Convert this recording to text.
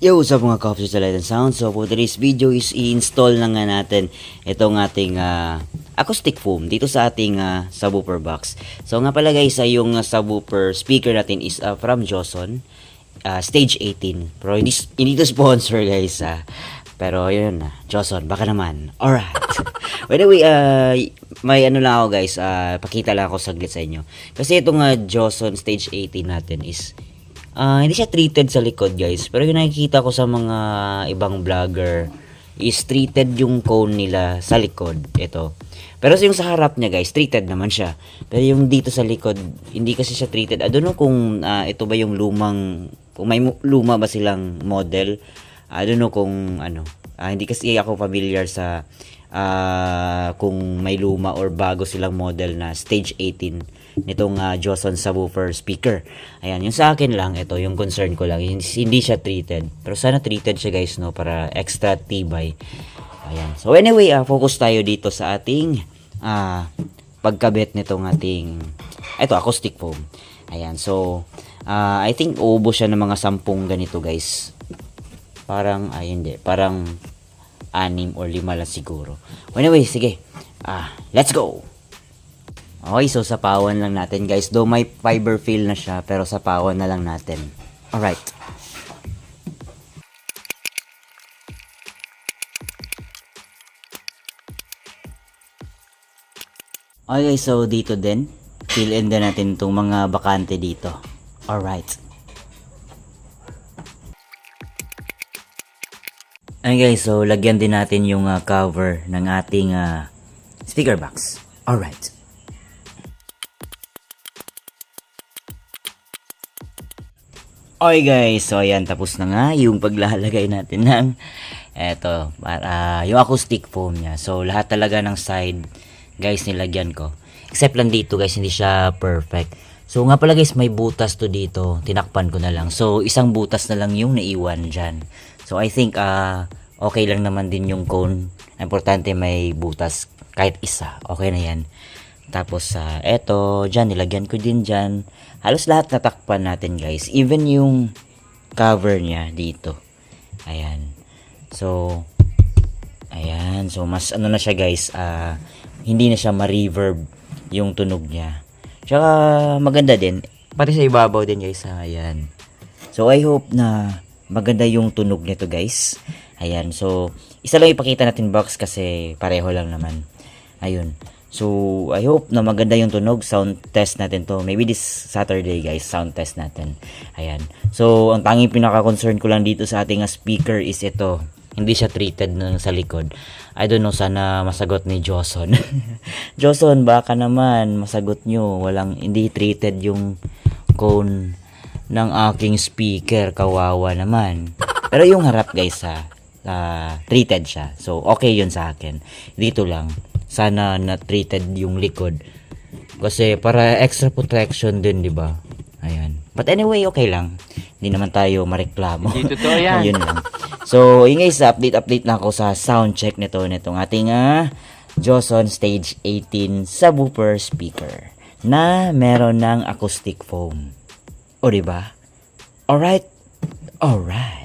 Yo, what's up mga cops sa Light and Sound? So for today's video is i-install na nga natin itong ating ah, acoustic foam dito sa ating ah, subwoofer box. So nga pala guys, ay yung ah, subwoofer speaker natin is ah, from Joson, ah, stage 18. Pero hindi, hindi to sponsor guys ah. Pero yun na, Joson, baka naman. Alright. By the way, ah, may ano lang ako guys, ah, pakita lang ako saglit sa inyo. Kasi itong uh, Joson stage 18 natin is Ah, hindi siya treated sa likod, guys. Pero yung nakikita ko sa mga ibang vlogger is treated yung cone nila sa likod. Ito. Pero yung sa harap niya, guys, treated naman siya. Pero yung dito sa likod, hindi kasi siya treated. I don't know kung ah, ito ba yung lumang, kung may luma ba silang model. I don't know kung ano. Ah, hindi kasi ako familiar sa ah, kung may luma or bago silang model na stage 18 nitong uh, Joson subwoofer speaker. Ayan, yung sa akin lang, ito yung concern ko lang, hindi, siya treated. Pero sana treated siya guys, no, para extra tibay. Ayan. So anyway, ah, focus tayo dito sa ating ah, pagkabit nitong ating ito acoustic foam. Ayan. So ah, I think uubo siya ng mga sampung ganito guys. Parang ay hindi, parang anim or lima lang siguro. Anyway, sige. Ah, let's go. Okay, so sapawan lang natin guys. Though may fiber feel na siya, pero sapawan na lang natin. Alright. Okay, so dito din, fill in din natin itong mga bakante dito. Alright. Ayun guys, so lagyan din natin yung ah, cover ng ating ah, speaker box. Alright. Okay guys, so ayan, tapos na nga yung paglalagay natin ng eto, para yung acoustic foam niya. So lahat talaga ng side guys nilagyan ko. Except lang dito guys, hindi siya perfect. So nga pala guys, may butas to dito. Tinakpan ko na lang. So isang butas na lang yung naiwan dyan. So I think ah okay lang naman din yung cone. Importante may butas kahit isa. Okay na yan. Tapos sa eto, dyan, nilagyan ko din dyan. Halos lahat natakpan natin guys. Even yung cover niya dito. Ayan. So, ayan. So, mas ano na siya guys. ah hindi na siya ma-reverb yung tunog niya. Tsaka maganda din. Pati sa ibabaw din guys. Ayan. So, I hope na maganda yung tunog nito guys. Ayan. So, isa lang ipakita natin box kasi pareho lang naman. Ayun. So, I hope na maganda yung tunog. Sound test natin to. Maybe this Saturday, guys. Sound test natin. Ayan. So, ang tanging pinaka-concern ko lang dito sa ating speaker is ito. Hindi siya treated ng sa likod. I don't know, sana masagot ni Joson. Joson, baka naman masagot nyo. Walang, hindi treated yung cone ng aking speaker. Kawawa naman. Pero yung harap, guys, ha, ah, treated siya. So, okay yun sa akin. Dito lang sana na treated yung likod. Kasi para extra protection din, di ba? Ayan. But anyway, okay lang. Hindi naman tayo mareklamo. Hindi totoo yan. Ayun lang. So, yun guys, update-update na ako sa sound check nito nitong ating ah, Joson Stage 18 subwoofer speaker na meron ng acoustic foam. O, di ba? Alright? Alright.